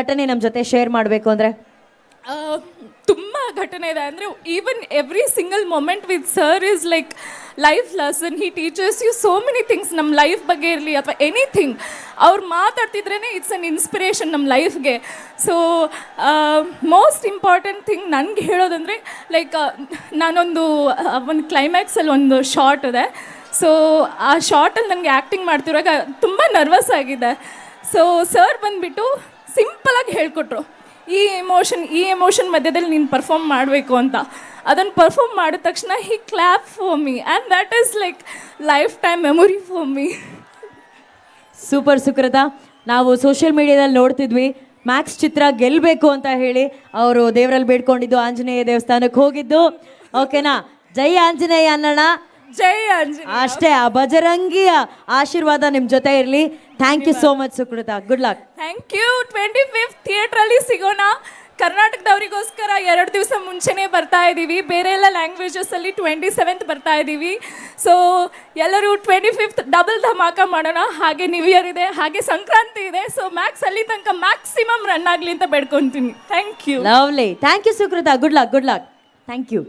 ಘಟನೆ ನಮ್ಮ ಜೊತೆ ಶೇರ್ ಮಾಡಬೇಕು ಅಂದರೆ? ತುಂಬ ಘಟನೆ ಇದೆ. ಅಂದರೆ even every single moment with sir is like life lesson he teaches you so many things ನಮ್ಮ ಲೈಫ್ ಬಗ್ಗೆ ಇರಲಿ ಅಥವಾ ಎನಿಥಿಂಗ್ ಅವ್ರು ಮಾತಾಡ್ತಿದ್ರೇ ಇಟ್ಸ್ ಅನ್ ಇನ್ಸ್ಪಿರೇಷನ್ ನಮ್ಮ ಲೈಫ್ಗೆ ಸೊ ಮೋಸ್ಟ್ ಇಂಪಾರ್ಟೆಂಟ್ ಥಿಂಗ್ ನನಗೆ ಹೇಳೋದಂದರೆ ಲೈಕ್ ನಾನೊಂದು ಒಂದು ಕ್ಲೈಮ್ಯಾಕ್ಸಲ್ಲಿ ಒಂದು ಶಾರ್ಟ್ ಇದೆ. ಸೊ ಆ ಶಾರ್ಟಲ್ಲಿ ನನಗೆ ಆ್ಯಕ್ಟಿಂಗ್ ಮಾಡ್ತಿರುವಾಗ ತುಂಬ ನರ್ವಸ್ ಆಗಿದೆ. ಸೊ ಸರ್ ಬಂದುಬಿಟ್ಟು ಸಿಂಪಲಾಗಿ ಹೇಳ್ಕೊಟ್ರು. ಈ ಎಮೋಷನ್ ಈ ಎಮೋಷನ್ ಮಧ್ಯದಲ್ಲಿ ನೀನು ಪರ್ಫಾರ್ಮ್ ಮಾಡಬೇಕು ಅಂತ. ಅದನ್ನು ಪರ್ಫಾರ್ಮ್ ಮಾಡಿದ ತಕ್ಷಣ he clap for me and that is like lifetime memory for me super Sukrutha ನಾವು ಸೋಷಿಯಲ್ ಮೀಡಿಯಾದಲ್ಲಿ ನೋಡ್ತಿದ್ವಿ. ಮ್ಯಾಕ್ಸ್ ಚಿತ್ರ ಗೆಲ್ಲಬೇಕು ಅಂತ ಹೇಳಿ ಅವರು ದೇವರಲ್ಲಿ ಬೇಡ್ಕೊಂಡಿದ್ದು ಆಂಜನೇಯ ದೇವಸ್ಥಾನಕ್ಕೆ ಹೋಗಿದ್ದು. ಓಕೆನಾ ಜೈ ಆಂಜನೇಯ ಅನ್ನೋಣ ಜೈ ಅಂಜನಿ ಅಷ್ಟೇ ಆ ಬಜರಂಗಿಯ ಆಶೀರ್ವಾದ ನಿಮ್ಮ ಜೊತೆ ಇರಲಿ. Thank you so much Sukrutha. Good luck thank you twenty fifth ಥಿಯೇಟ್ರಲ್ಲಿ ಸಿಗೋಣ. ಕರ್ನಾಟಕದವರಿಗೋಸ್ಕರ ಎರಡು ದಿವಸ ಮುಂಚೆನೇ ಬರ್ತಾ ಇದ್ದೀವಿ ಬೇರೆ ಎಲ್ಲ ಲ್ಯಾಂಗ್ವೇಜಸಲ್ಲಿ ಟ್ವೆಂಟಿ ಸೆವೆಂತ್ ಬರ್ತಾ ಇದ್ದೀವಿ ಸೊ ಎಲ್ಲರೂ ಟ್ವೆಂಟಿ ಫಿಫ್ತ್ ಡಬಲ್ ಧಮಾಕ ಮಾಡೋಣ. ಹಾಗೆ ನ್ಯೂ ಇಯರ್ ಇದೆ ಹಾಗೆ ಸಂಕ್ರಾಂತಿ ಇದೆ. ಸೊ ಮ್ಯಾಕ್ಸ್ ಅಲ್ಲಿ ತನಕ ಮ್ಯಾಕ್ಸಿಮಮ್ ರನ್ ಆಗಲಿ ಅಂತ ಬೇಡ್ಕೊತೀನಿ. Thank you lovely thank you Sukrutha. Good luck good luck thank you